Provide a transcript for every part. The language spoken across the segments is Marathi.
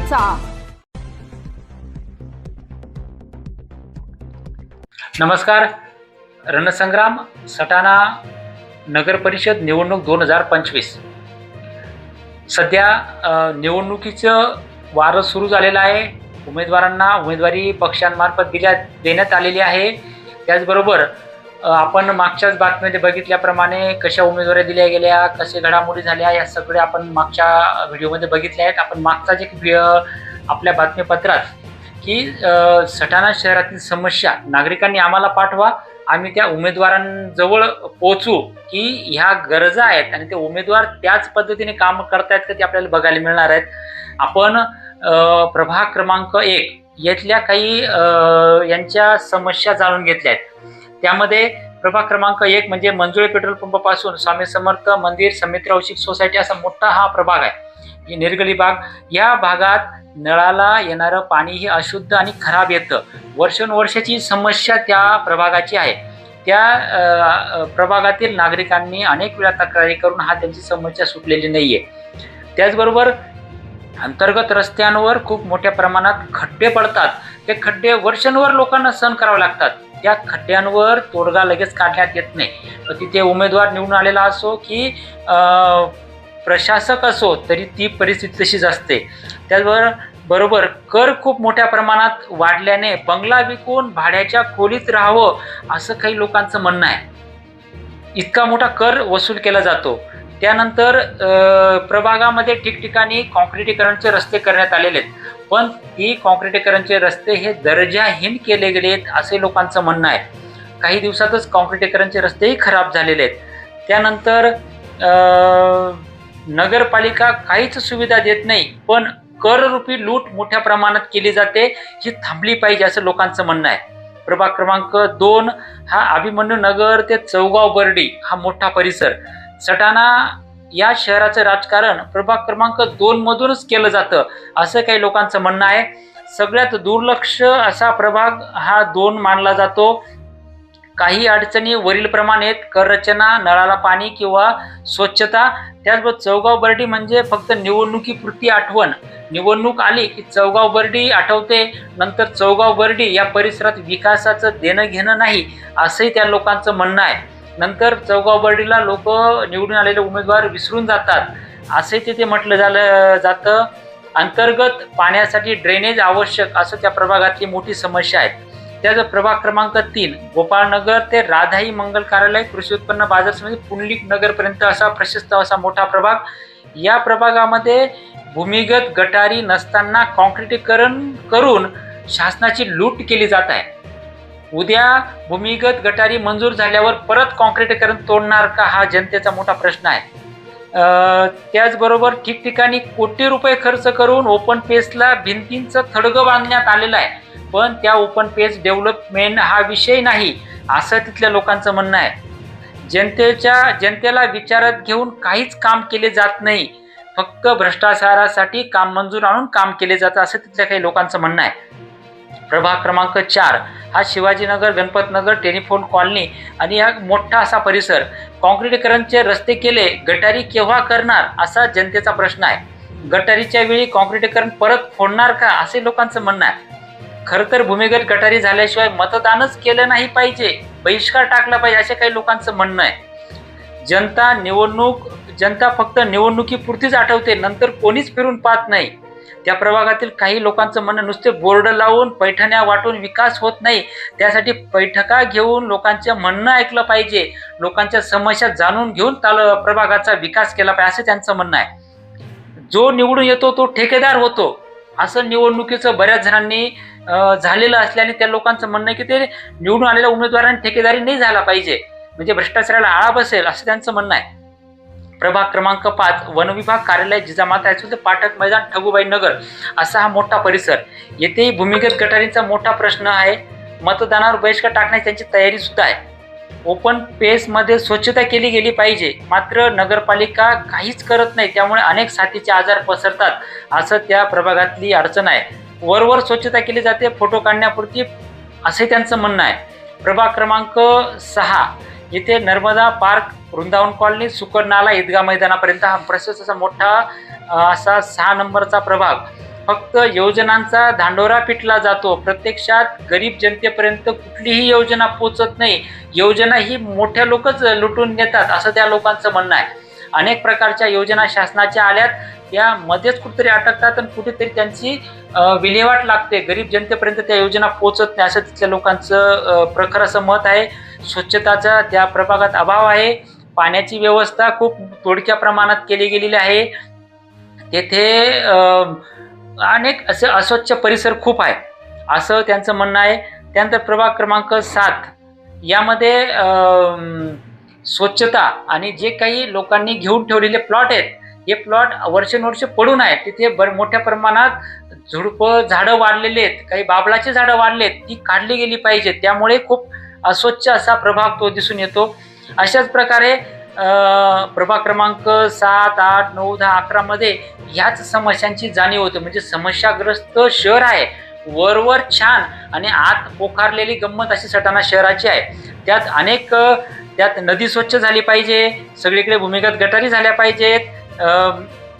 करायचा नमस्कार. रणसंग्राम सटाणा नगर परिषद निवडणूक दोन हजार पंचवीस. सध्या निवडणुकीचं वारं सुरू झालेलं आहे. उमेदवारांना उमेदवारी पक्षांमार्फत दिल्या देण्यात आलेली आहे. त्याचबरोबर आपण मागच्याच बातमीमध्ये बघितल्याप्रमाणे कशा उमेदवारी दिल्या गेल्या कसे घडामोडी झाल्या या सगळ्या आपण मागच्या व्हिडिओमध्ये बघितल्या आहेत. आपण मागचाच एक व्हि- आपल्या बातमीपत्रात की सटाणा शहरातील समस्या नागरिकांनी आम्हाला पाठवा आम्ही त्या उमेदवारांजवळ पोचू की ह्या गरजा आहेत आणि ते उमेदवार त्याच पद्धतीने काम करतायत का ते आपल्याला बघायला मिळणार आहेत. आपण प्रभाग क्रमांक एक यातल्या काही यांच्या समस्या जाणून घेतल्या आहेत. त्यामध्ये प्रभाग क्रमांक एक म्हणजे मंजुळे पेट्रोल पंपापासून स्वामी समर्थ मंदिर समित्र औषिक सोसायटी असा मोठा हा प्रभाग आहे. ही निर्गली बाग या भागात नळाला येणारं पाणी हे अशुद्ध आणि खराब येतं. वर्षानुवर्षाची समस्या त्या प्रभागाची आहे. त्या प्रभागातील नागरिकांनी अनेक वेळा तक्रारी करून हा त्यांची समस्या सुटलेली नाही आहे त्याचबरोबर अंतर्गत रस्त्यांवर खूप मोठ्या प्रमाणात खड्डे पडतात. ते खड्डे वर्षांवर लोकांना सहन करावे लागतात. त्या खड्ड्यांवर तोडगा लगेच काढण्यात येत नाही. तर तिथे उमेदवार निवडून आलेला असो की प्रशासक असो तरी ती परिस्थिती तशीच असते. त्याचबरोबर बरोबर कर खूप मोठ्या प्रमाणात वाढल्याने बंगला विकून भाड्याच्या खोलीत राहावं असं काही लोकांचं म्हणणं आहे. इतका मोठा कर वसूल केला जातो. त्यानंतर प्रभागामध्ये ठिकठिकाणी कॉन्क्रिटीकरणचे रस्ते करण्यात आलेले आहेत. पण ही कॉन्क्रिटीकरणचे रस्ते हे दर्जाहीन केले गेले आहेत असे लोकांचं म्हणणं आहे. काही दिवसातच कॉन्क्रिटीकरणचे रस्तेही खराब झालेले आहेत. त्यानंतर नगरपालिका काहीच सुविधा देत नाही पण कररूपी लूट मोठ्या प्रमाणात केली जाते ही थांबली पाहिजे असं लोकांचं म्हणणं आहे. प्रभाग क्रमांक दोन हा अभिमन्यू नगर ते चौगाव बर्डी हा मोठा परिसर. सटाणा या शहराचं राजकारण प्रभाग क्रमांक दोन मधूनच केलं जातं असं काही लोकांचं म्हणणं आहे. सगळ्यात दुर्लक्ष असा प्रभाग हा दोन मानला जातो. काही अडचणी वरील प्रमाणे कर रचना नळाला पाणी किंवा स्वच्छता. त्याचबरोबर चौगाव बर्डी म्हणजे फक्त निवडणुकीपुरती आठवण. निवडणूक आली की चौगाव बर्डी आठवते. नंतर चौगाव बर्डी या परिसरात विकासाचं देणं घेणं नाही असंही त्या लोकांचं म्हणणं आहे. नंतर चौगाव बर्डीला लोक निवडून आलेले उमेदवार विसरून जातात. असे तिथे म्हटलं झालं जातं. अंतर्गत पाण्यासाठी ड्रेनेज आवश्यक असं त्या प्रभागातली मोठी समस्या आहे त्याचा प्रभाग क्रमांक तीन गोपाळनगर ते राधाई मंगल कार्यालय कृषी उत्पन्न बाजार समिती पुंडलिक नगरपर्यंत असा प्रशस्त असा मोठा प्रभाग. या प्रभागामध्ये भूमिगत गटारी नसताना कॉन्क्रिटीकरण करून शासनाची लूट केली जात आहे. उद्या भूमिगत गटारी मंजूर झाल्यावर परत कॉन्क्रिटीकरण तोडणार का हा जनतेचा मोठा प्रश्न आहे. त्याचबरोबर ठिकठिकाणी कोटी रुपये खर्च करून ओपन पेसला भिंतींचं थडगं बांधण्यात आलेलं आहे. पण त्या ओपन पेस डेव्हलपमेंट हा विषय नाही असं तिथल्या लोकांचं म्हणणं आहे. जनतेच्या जनतेला विचारात घेऊन काहीच काम केले जात नाही. फक्त भ्रष्टाचारासाठी काम मंजूर आणून काम केले जातं असं तिथल्या काही लोकांचं म्हणणं आहे. प्रभाग क्रमांक चार. हा शिवाजीनगर गणपतनगर टेलिफोन कॉलनी आणि हा मोठा असा परिसर. कॉन्क्रिटीकरणचे रस्ते केले गटारी केव्हा करणार असा जनतेचा प्रश्न आहे. गटारीच्या वेळी कॉन्क्रिटीकरण परत फोडणार का असे लोकांचं म्हणणं आहे. खरं तर भूमिगत गटारी झाल्याशिवाय मतदानच केलं नाही पाहिजे बहिष्कार टाकला पाहिजे असे काही लोकांचं म्हणणं आहे. जनता निवडणूक जनता फक्त निवडणुकीपुरतीच आठवते नंतर कोणीच फिरून पाहत नाही. त्या प्रभागातील काही लोकांचं म्हणणं नुसते बोर्ड लावून पैठण्या वाटून विकास होत नाही. त्यासाठी बैठका घेऊन लोकांचे म्हणणं ऐकलं पाहिजे. लोकांच्या समस्या जाणून घेऊन ताल प्रभागाचा विकास केला पाहिजे असं त्यांचं म्हणणं आहे. जो निवडून येतो तो ठेकेदार होतो. असं निवडणुकीचं बऱ्याच जणांनी झालेलं असल्याने त्या लोकांचं म्हणणं आहे की ते निवडून आलेल्या उमेदवारांनी ठेकेदारी नाही झाला पाहिजे. म्हणजे भ्रष्टाचाराला आळा बसेल असं त्यांचं म्हणणं आहे. प्रभाग क्रमांक पाच वनविभाग कार्यालय जिजामाता हायस्कूल ते पाठक मैदान ठगुबाई नगर असा हा मोठा परिसर. येथेही भूमिगत गटारींचा मोठा प्रश्न आहे. मतदानावर बहिष्कार टाकण्याची त्यांची तयारी सुद्धा आहे. ओपन पेसमध्ये स्वच्छता केली गेली पाहिजे. मात्र नगरपालिका काहीच करत नाही. त्यामुळे अनेक साथीचे आजार पसरतात असं त्या प्रभागातली अडचण आहे. वरवर स्वच्छता केली जाते. फोटो काढण्यापुरती असे त्यांचं म्हणणं आहे. प्रभाग क्रमांक सहा येथे नर्मदा पार्क वृंदावन कॉलनी सुकर नाला ईदगा मैदानापर्यंत हा प्रशस्त असा मोठा असा सहा नंबरचा प्रभाग. फक्त योजनांचा धांडोरा पिटला जातो. प्रत्यक्षात गरीब जनतेपर्यंत कुठलीही योजना पोचत नाही. योजना ही मोठ्या लोकच लुटून नेतात असं त्या लोकांचं म्हणणं आहे. अनेक प्रकारच्या योजना शासनाच्या आल्यात. त्या मध्येच कुठेतरी अटकतात आणि कुठेतरी त्यांची विल्हेवाट लागते. गरीब जनतेपर्यंत त्या योजना पोचत नाही असं तिथल्या लोकांचं प्रखर असं मत आहे. स्वच्छताचा त्या प्रभागात अभाव आहे. पाण्याची व्यवस्था खूप थोडक्या प्रमाणात केली गेलेली आहे. तेथे अनेक असे अस्वच्छ परिसर खूप आहे. असं त्यांचं म्हणणं आहे. त्यानंतर प्रभाग क्रमांक सात. यामध्ये स्वच्छता आणि जे काही लोकांनी घेऊन ठेवलेले प्लॉट आहेत हे प्लॉट वर्षानुवर्ष पडून आहेत. तिथे बर मोठ्या प्रमाणात झुडपं झाडं वाढलेले आहेत. काही बाबळाची झाडं वाढलेत आहेत ती काढली गेली पाहिजेत. त्यामुळे खूप अस्वच्छ असा प्रभाग तो दिसून येतो. अशाच प्रकारे प्रभाग क्रमांक सात आठ नऊ दहा अकरामध्ये ह्याच समस्यांची जाणीव होते. म्हणजे समस्याग्रस्त शहर आहे. वरवर छान आणि आत पोखारलेली गंमत अशी सटाणा शहराची आहे. त्यात अनेक त्यात नदी स्वच्छ झाली पाहिजे सगळीकडे भूमिगत गटारी झाल्या पाहिजेत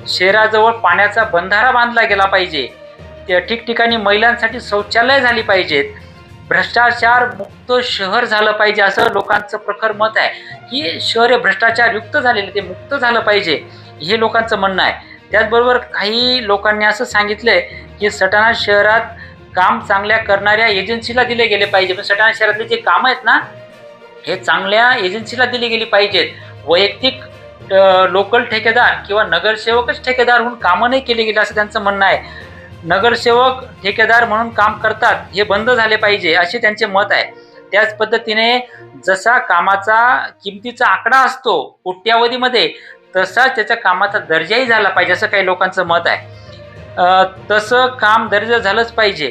शहराजवळ पाण्याचा बंधारा बांधला गेला पाहिजे. त्या ठिकठिकाणी महिलांसाठी शौचालय झाली पाहिजेत. भ्रष्टाचार मुक्त शहर झालं पाहिजे असं लोकांचं प्रखर मत आहे. की शहर हे भ्रष्टाचार युक्त झालेले ते मुक्त झालं पाहिजे हे लोकांचं म्हणणं आहे. त्याचबरोबर काही लोकांनी असं सांगितलंय की सटाणा शहरात काम चांगल्या करणाऱ्या एजन्सीला दिले गेले पाहिजे. पण सटाणा शहरातले जे काम आहेत ना हे चांगल्या एजन्सीला दिली गेली पाहिजेत. वैयक्तिक लोकल ठेकेदार किंवा नगरसेवकच ठेकेदार होऊन कामं नाही केली गेली असं त्यांचं म्हणणं आहे. नगरसेवक ठेकेदार म्हणून काम करतात हे बंद झाले पाहिजे असे त्यांचे मत आहे. त्याच पद्धतीने जसा कामाचा किमतीचा आकडा असतो कोट्यावधीमध्ये तसाच त्याच्या कामाचा दर्जाही झाला पाहिजे असं काही लोकांचं मत आहे. तसं काम दर्जा झालंच पाहिजे.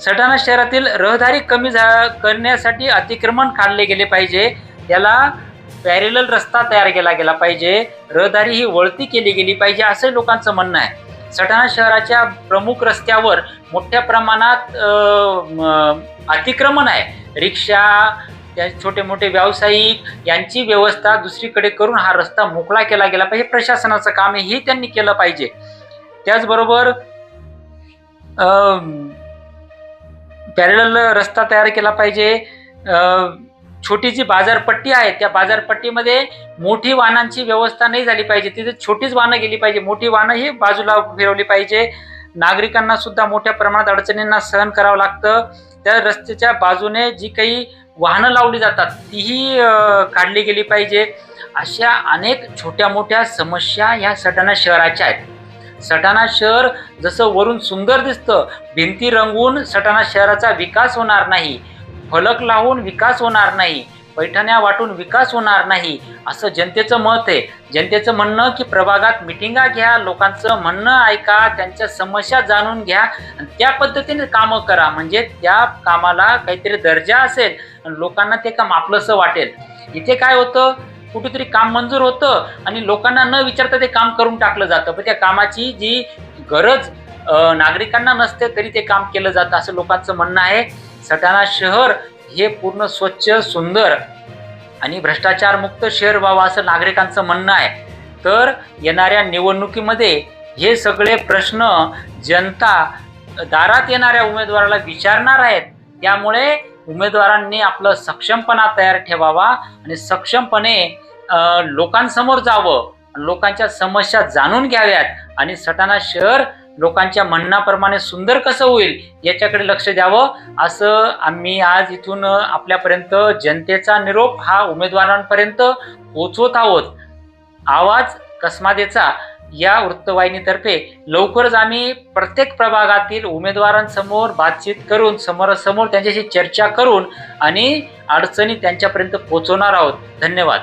सटाणा शहरातील रहदारी कमी झा करण्यासाठी अतिक्रमण काढले गेले पाहिजे. त्याला पॅरेलल रस्ता तयार केला गेला पाहिजे. रहदारी ही वळती केली गेली पाहिजे असं लोकांचं म्हणणं आहे. सटाणा शहराच्या प्रमुख रस्त्यावर मोठ्या प्रमाणात अतिक्रमण आहे. रिक्षा त्या छोटे मोठे व्यावसायिक यांची व्यवस्था दुसरीकडे करून हा रस्ता मोकळा केला गेला पाहिजे. प्रशासनाचं काम हे त्यांनी केलं पाहिजे. त्याचबरोबर पॅरेल रस्ता तयार केला पाहिजे. छोटी जी बाजारपट्टी आहे त्या बाजारपट्टीमध्ये मोठी वाहनांची व्यवस्था नाही झाली पाहिजे. तिथे छोटीच वाहनं गेली पाहिजे. मोठी वाहनं ही बाजूला फिरवली पाहिजे. नागरिकांना सुद्धा मोठ्या प्रमाणात अडचणींना सहन करावं लागतं. त्या रस्त्याच्या बाजूने जी काही वाहनं लावली जातात तीही काढली गेली पाहिजे. अशा अनेक छोट्या मोठ्या समस्या ह्या सटाणा शहराच्या आहेत. सटाणा शहर जसं वरून सुंदर दिसतं भिंती रंगवून सटाणा शहराचा विकास होणार नाही. फलक लावून विकास होणार नाही पैठण्या वाटून विकास होणार नाही असं जनतेचं मत आहे. जनतेचं म्हणणं की प्रभागात मिटिंगा घ्या लोकांचं म्हणणं ऐका त्यांच्या समस्या जाणून घ्या आणि त्या पद्धतीने कामं करा. म्हणजे त्या कामाला काहीतरी दर्जा असेल आणि लोकांना ते काम आपलंसं वाटेल. इथे काय होतं? कुठेतरी काम मंजूर होतं आणि लोकांना न विचारता ते काम करून टाकलं जातं. पण त्या कामाची जी गरज नागरिकांना नसते तरी ते काम केलं जातं असं लोकांचं म्हणणं आहे. सटाणा शहर हे पूर्ण स्वच्छ सुंदर आणि भ्रष्टाचार मुक्त शहर व्हावं असं नागरिकांचं म्हणणं आहे. तर येणाऱ्या निवडणुकीमध्ये हे सगळे प्रश्न जनता दारात येणाऱ्या उमेदवाराला विचारणार आहेत. त्यामुळे उमेदवारांनी आपलं सक्षमपणा तयार ठेवावा आणि सक्षमपणे लोकांसमोर जावं. लोकांच्या समस्या जाणून घ्याव्यात आणि सटाणा शहर लोकांच्या म्हणण्याप्रमाणे सुंदर कसं होईल याच्याकडे लक्ष द्यावं. असं आम्ही आज इथून आपल्यापर्यंत जनतेचा निरोप हा उमेदवारांपर्यंत पोचवत आहोत. आवाज कसमादेचा या वृत्तवाहिनीतर्फे. लवकरच आम्ही प्रत्येक प्रभागातील उमेदवारांसमोर बातचीत करून समोरासमोर त्यांच्याशी चर्चा करून आणि अडचणी त्यांच्यापर्यंत पोहोचवणार आहोत. धन्यवाद.